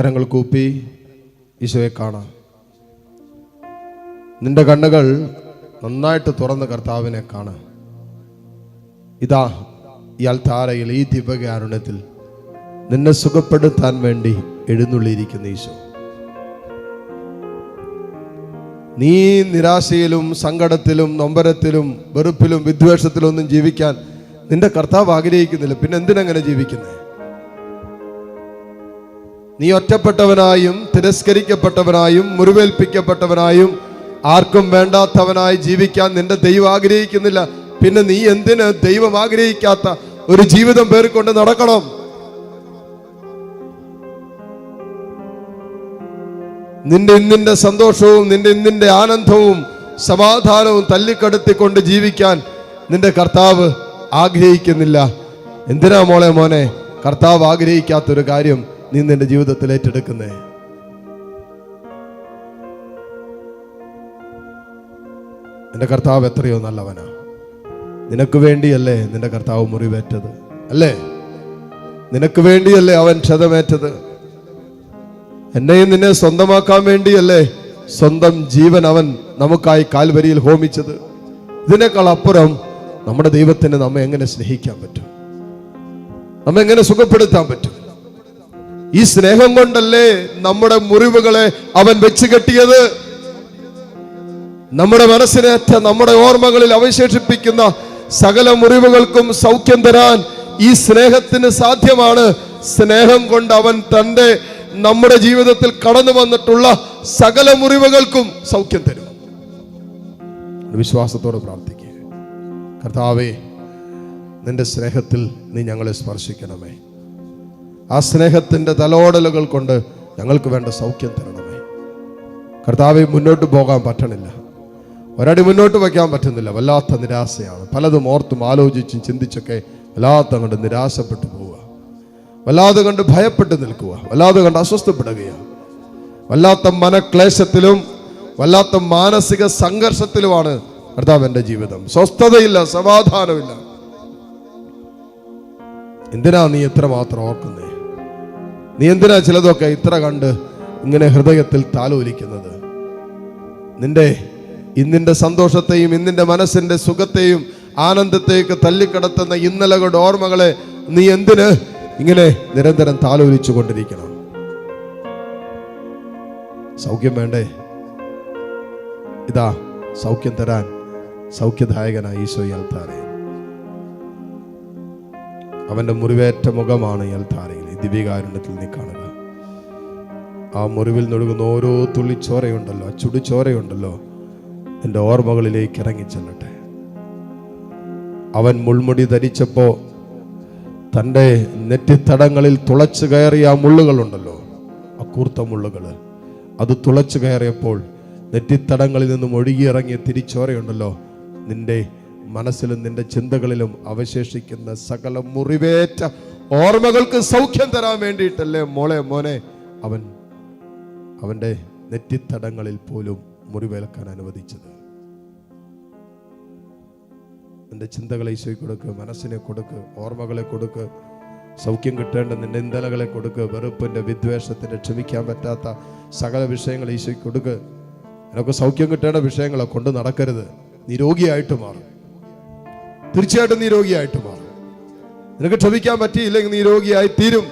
കരങ്ങൾ കൂപ്പി ഈശോയെ കാണാം. നിന്റെ കണ്ണുകൾ നന്നായിട്ട് തുറന്ന് കർത്താവിനെ കാണാം. ഇതാ ഇയാൾ താരയിൽ ഈ ദിവ്യകാരുണ്യത്തിൽ നിന്നെ സുഖപ്പെടുത്താൻ വേണ്ടി എഴുന്നള്ളിയിരിക്കുന്ന ഈശോ. നീ നിരാശയിലും സങ്കടത്തിലും നൊമ്പരത്തിലും വെറുപ്പിലും വിദ്വേഷത്തിലും ഒന്നും ജീവിക്കാൻ നിന്റെ കർത്താവ് ആഗ്രഹിക്കുന്നില്ല. പിന്നെ എന്തിനങ്ങനെ ജീവിക്കുന്നത് നീ ഒറ്റപ്പെട്ടവനായും തിരസ്കരിക്കപ്പെട്ടവനായും മുറിവേൽപ്പിക്കപ്പെട്ടവനായും ആർക്കും വേണ്ടാത്തവനായി ജീവിക്കാൻ നിന്റെ ദൈവം ആഗ്രഹിക്കുന്നില്ല. പിന്നെ നീ എന്തിന് ദൈവം ആഗ്രഹിക്കാത്ത ഒരു ജീവിതം പേറിക്കൊണ്ട് നടക്കണം? നിന്റെ ഇന്നിന്റെ സന്തോഷവും നിന്റെ ഇന്നിന്റെ ആനന്ദവും സമാധാനവും തല്ലിക്കടത്തിക്കൊണ്ട് ജീവിക്കാൻ നിന്റെ കർത്താവ് ആഗ്രഹിക്കുന്നില്ല. എന്തിനാ മോളെ മോനെ? കർത്താവ് ആഗ്രഹിക്കാത്തൊരു കാര്യം നീ നിന്റെ ജീവിതത്തിൽ ഏറ്റെടുക്കുന്നേ? നിന്റെ കർത്താവ് എത്രയോ നല്ലവനാ. നിനക്ക് വേണ്ടിയല്ലേ നിന്റെ കർത്താവ് മുറിവേറ്റത് അല്ലേ? നിനക്ക് വേണ്ടിയല്ലേ അവൻ ക്ഷതമേറ്റത്. എന്നെയും നിന്നെ സ്വന്തമാക്കാൻ വേണ്ടിയല്ലേ സ്വന്തം ജീവൻ അവൻ നമുക്കായി കാൽവരിയിൽ ഹോമിച്ചത്. ഇതിനേക്കാൾ അപ്പുറം നമ്മുടെ ദൈവത്തിന് നമ്മെ എങ്ങനെ സ്നേഹിക്കാൻ പറ്റും? നമ്മെ എങ്ങനെ സുഖപ്പെടുത്താൻ പറ്റും? ഈ സ്നേഹം കൊണ്ടല്ലേ നമ്മുടെ മുറിവുകളെ അവൻ വെച്ച് കെട്ടിയത് നമ്മുടെ മനസ്സിനേറ്റ നമ്മുടെ ഓർമ്മകളിൽ അവശേഷിപ്പിക്കുന്ന സകല മുറിവുകൾക്കും സൗഖ്യം തരാൻ ഈ സ്നേഹത്തിന് സാധ്യമാണ്. സ്നേഹം കൊണ്ട് അവൻ തന്റെ നമ്മുടെ ജീവിതത്തിൽ കടന്നു വന്നിട്ടുള്ള സകല മുറിവുകൾക്കും സൗഖ്യം തരും. വിശ്വാസത്തോടെ പ്രാർത്ഥിക്കുക കർത്താവേ നിന്റെ സ്നേഹത്തിൽ നീ ഞങ്ങളെ സ്പർശിക്കണമേ. ആ സ്നേഹത്തിന്റെ തലോടലുകൾ കൊണ്ട് ഞങ്ങൾക്ക് വേണ്ട സൗഖ്യം തരണമേ. കർത്താവെ മുന്നോട്ട് പോകാൻ പറ്റണില്ല. ഒരടി മുന്നോട്ട് വയ്ക്കാൻ പറ്റുന്നില്ല. വല്ലാത്ത നിരാശയാണ്. പലതും ഓർത്തും ആലോചിച്ചും ചിന്തിച്ചൊക്കെ വല്ലാത്ത കണ്ട് നിരാശപ്പെട്ടു പോവുക. വല്ലാതെ കണ്ട് ഭയപ്പെട്ട് നിൽക്കുക. വല്ലാതെ കണ്ട് അസ്വസ്ഥപ്പെടുകയാണ് വല്ലാത്ത മനക്ലേശത്തിലും വല്ലാത്ത മാനസിക സംഘർഷത്തിലുമാണ് കർത്താവ് എന്റെ ജീവിതം. സ്വസ്ഥതയില്ല സമാധാനമില്ല. എന്തിനാ നീ ഇത്ര മാത്രം ഓർക്കുന്നേ? നീ എന്തിനാ ചിലതൊക്കെ ഇത്ര കണ്ട് ഇങ്ങനെ ഹൃദയത്തിൽ താലോലിക്കുന്നത്? നിന്റെ ഇന്നിന്റെ സന്തോഷത്തെയും ഇന്നിന്റെ മനസ്സിന്റെ സുഖത്തെയും ആനന്ദത്തേക്ക് തല്ലിക്കടത്തുന്ന ഇന്നലകളുടെ ഓർമ്മകളെ നീ എന്തിന് ഇങ്ങനെ നിരന്തരം താലോലിച്ചു കൊണ്ടിരിക്കണം? സൗഖ്യം വേണ്ടേ? ഇതാ സൗഖ്യം തരാൻ സൗഖ്യദായകനായ ഈശോ അൽത്താരെ അവന്റെ മുറിവേറ്റ മുഖമാണ് ഈ ദിവ്യകാരുണ്യത്തിൽ നീ കാണുക. ആ മുറിവിൽ നൊഴുകുന്ന ഓരോ തുള്ളി ചോരയുണ്ടല്ലോ ആ ചുടുചോരയുണ്ടല്ലോ എന്റെ ഓർമ്മകളിലേക്ക് ഇറങ്ങി ചെല്ലട്ടെ. അവൻ മുൾമുടി ധരിച്ചപ്പോ തന്റെ നെറ്റിത്തടങ്ങളിൽ തുളച്ചു കയറിയ ആ മുള്ളുകളുണ്ടല്ലോ ആ കൂർത്ത മുള്ളുകൾ അത് തുളച്ചു കയറിയപ്പോൾ നെറ്റിത്തടങ്ങളിൽ നിന്നും ഒഴുകിയിറങ്ങിയ തിരിച്ചോരയുണ്ടല്ലോ നിന്റെ മനസ്സിലും നിന്റെ ചിന്തകളിലും അവശേഷിക്കുന്ന സകല മുറിവേറ്റ ഓർമ്മകൾക്ക് സൗഖ്യം തരാൻ വേണ്ടിയിട്ടല്ലേ മോളെ മോനെ. അവൻ അവന്റെ നെറ്റിത്തടങ്ങളിൽ പോലും മുറിവേൽക്കാൻ അനുവദിച്ചത്. എന്റെ ചിന്തകളെ ഈശോയ്ക്ക് കൊടുക്ക് മനസ്സിനെ കൊടുക്ക് ഓർമ്മകളെ കൊടുക്ക് സൗഖ്യം കിട്ടേണ്ട നിന്റെ ഇന്ധലകളെ കൊടുക്ക് വെറുപ്പിന്റെ വിദ്വേഷത്തിന്റെ ക്ഷമിക്കാൻ പറ്റാത്ത സകല വിഷയങ്ങൾ ഈശോയ്ക്ക് കൊടുക്ക്. നിനക്ക് സൗഖ്യം കിട്ടേണ്ട വിഷയങ്ങളെ കൊണ്ട് നടക്കരുത്. നിരോഗിയായിട്ട് മാറും. തീർച്ചയായിട്ടും നീ രോഗിയായിട്ട് മാറും. നിനക്ക് ക്ഷമിക്കാൻ പറ്റിയില്ലെങ്കിൽ നീ രോഗിയായി തീരും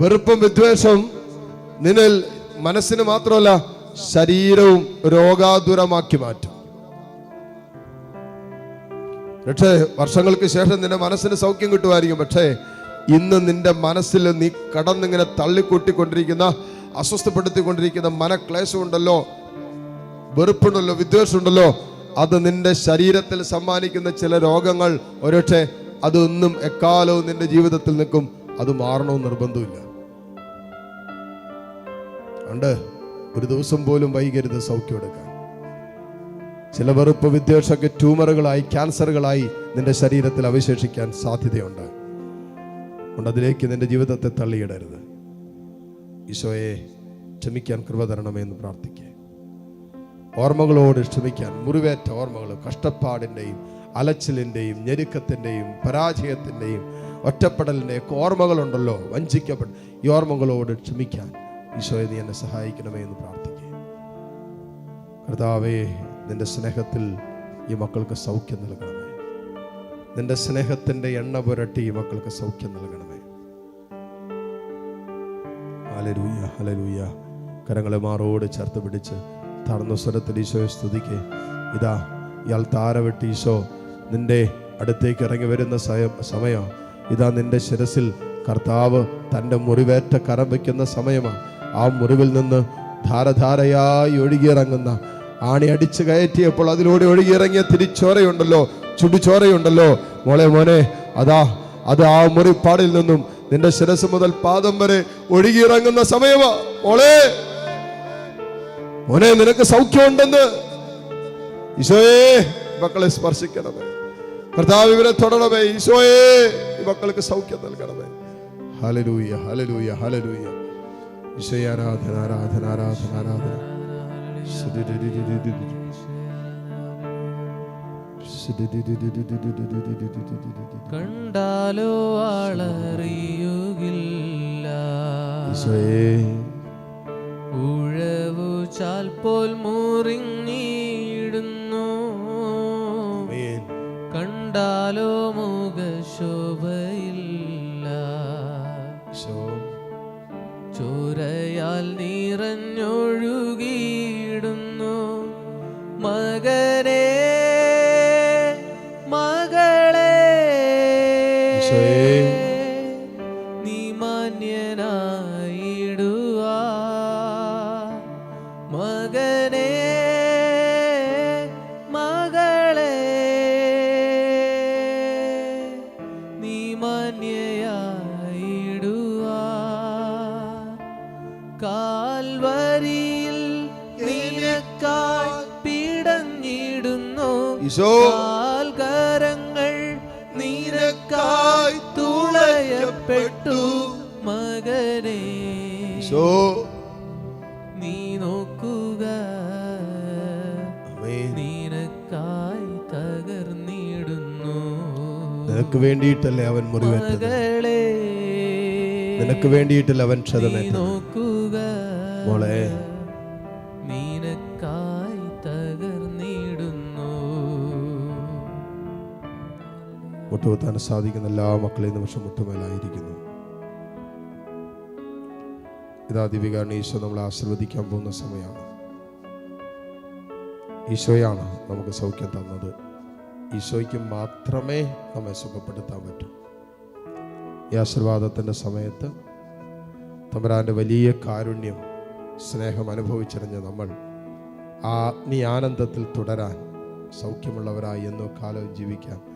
വെറുപ്പും വിദ്വേഷവും നിനൽ മനസ്സിന് മാത്രമല്ല ശരീരവും രോഗാതുരമാക്കി മാറ്റും. പക്ഷേ വർഷങ്ങൾക്ക് ശേഷം നിന്റെ മനസ്സിന് സൗഖ്യം കിട്ടുമായിരിക്കും. പക്ഷേ ഇന്ന് നിന്റെ മനസ്സിൽ നീ കടന്നിങ്ങനെ തള്ളിക്കൂട്ടിക്കൊണ്ടിരിക്കുന്ന അസ്വസ്ഥപ്പെടുത്തിക്കൊണ്ടിരിക്കുന്ന മനക്ലേശമുണ്ടല്ലോ വെറുപ്പുണ്ടല്ലോ വിദ്വേഷമുണ്ടല്ലോ അത് നിന്റെ ശരീരത്തിൽ സമ്മാനിക്കുന്ന ചില രോഗങ്ങൾ ഒരുപക്ഷെ അതൊന്നും എക്കാലവും നിന്റെ ജീവിതത്തിൽ നിൽക്കും. അത് മാറണമെന്ന് നിർബന്ധമില്ല ഉണ്ട് ഒരു ദിവസം പോലും വൈകരുത് സൗഖ്യം എടുക്കാൻ. ചില വെറുപ്പ് വിദ്വേഷമൊക്കെ ട്യൂമറുകളായി ക്യാൻസറുകളായി നിന്റെ ശരീരത്തിൽ അവശേഷിക്കാൻ സാധ്യതയുണ്ട്. അതുകൊണ്ട് അതിലേക്ക് നിന്റെ ജീവിതത്തെ തള്ളിയിടരുത്. ഈശോയെ ക്ഷമിക്കാൻ കൃപ തരണമേ എന്ന് പ്രാർത്ഥിക്കുക ഓർമ്മകളോട് ക്ഷമിക്കാൻ മുറിവേറ്റ ഓർമ്മകൾ കഷ്ടപ്പാടിന്റെയും അലച്ചിലിന്റെയും ഞെരുക്കത്തിന്റെയും പരാജയത്തിന്റെയും ഒറ്റപ്പെടലിന്റെയൊക്കെ ഓർമ്മകളുണ്ടല്ലോ. വഞ്ചിക്കപ്പെട്ട ഈ ഓർമ്മകളോട് ക്ഷമിക്കാൻ ഈശോയെ നീ എന്നെ സഹായിക്കണമേ എന്ന് പ്രാർത്ഥിക്കുക കർത്താവേ നിന്റെ സ്നേഹത്തിൽ ഈ മക്കൾക്ക് സൗഖ്യം നൽകണമേ. നിന്റെ സ്നേഹത്തിന്റെ എണ്ണ പുരട്ടി ഈ മക്കൾക്ക് സൗഖ്യം നൽകണമേ. അലരൂയ അലരൂയ കരങ്ങളെ മാറോട് ചേർത്ത് പിടിച്ച് താഴ്ന്ന സ്വരത്തിൽ ഈശോയെ സ്തുതിക്ക്. ഇതാ ഇയാൾ താര വെട്ടി ഈശോ നിന്റെ അടുത്തേക്ക് ഇറങ്ങി വരുന്ന സമയം. ഇതാ നിന്റെ ശിരസിൽ കർത്താവ് തന്റെ മുറിവേറ്റ കരം വയ്ക്കുന്ന സമയമാണ് ആ മുറിവിൽ നിന്ന് ധാരധാരയായി ഒഴുകിയിറങ്ങുന്ന ആണി അടിച്ചു കയറ്റിയപ്പോൾ അതിലൂടെ ഒഴുകിയിറങ്ങിയ തിരിച്ചോരയുണ്ടല്ലോ ചുടുചോരയുണ്ടല്ലോ മോളെ മോനെ അതാ അത് ആ മുറിപ്പാടിൽ നിന്നും നിന്റെ ശിരസ് മുതൽ പാദം വരെ ഒഴുകിയിറങ്ങുന്ന സമയമാ. മോളെ മോനെ നിനക്ക് സൗഖ്യമുണ്ടെന്ന്. ഈശോയെ മക്കളെ സ്പർശിക്കണമേ. കർത്താവ് ഇവരെ തൊടണമേ. ഈശോയെ ഈ മക്കൾക്ക് സൗഖ്യം നൽകണമേ. ഹലലൂയ ഹലലൂയ ഹലലൂയ ഈശോയെ ആരാധന ആരാധന ആരാധന ആരാധന. കണ്ടാലോ ആളറിയുകില്ല. ഈശോയെ. ചാൽപോൽ മുറിഞ്ഞിടുന്നു. ആമേൻ. കണ്ടാലോ മുഖശോഭയില്ല. ചോരയാൽ നിറഞ്ഞൊഴുകിയിടുന്നു കാൽവരിയിൽ നിനക്കായി പിടഞ്ഞിടുന്നു കാൽകരങ്ങൾ നിനക്കായി തുളയപ്പെട്ടു മകനെ. നീ നോക്കുക. നിനക്കായി തകർന്നിടുന്നു. നിനക്ക് വേണ്ടിയിട്ടല്ലേ അവൻ മുറിവേറ്റത്? നിനക്ക് വേണ്ടിയിട്ടല്ലേ അവൻ ക്ഷതമേറ്റത്? നോക്കുക. മോളെ മുട്ടുകുത്താൻ സാധിക്കുന്ന എല്ലാ മക്കളെയും നിമിഷം മുട്ടുമേലായിരിക്കുന്നു. ഇതാ ദിവികാരൻ ഈശോ നമ്മളെ ആശീർവദിക്കാൻ പോകുന്ന സമയമാണ്. ഈശോയാണ് നമുക്ക് സൗഖ്യം തന്നത്. ഈശോയ്ക്ക് മാത്രമേ നമ്മെ സുഖപ്പെടുത്താൻ പറ്റൂ. ഈ ആശീർവാദത്തിന്റെ സമയത്ത് തമ്പരാന്റെ വലിയ കാരുണ്യം സ്നേഹം അനുഭവിച്ചറിഞ്ഞ നമ്മൾ ആ അഗ്നി ആനന്ദത്തിൽ തുടരാൻ സൗഖ്യമുള്ളവരായി എന്നോ കാലവും ജീവിക്കാം.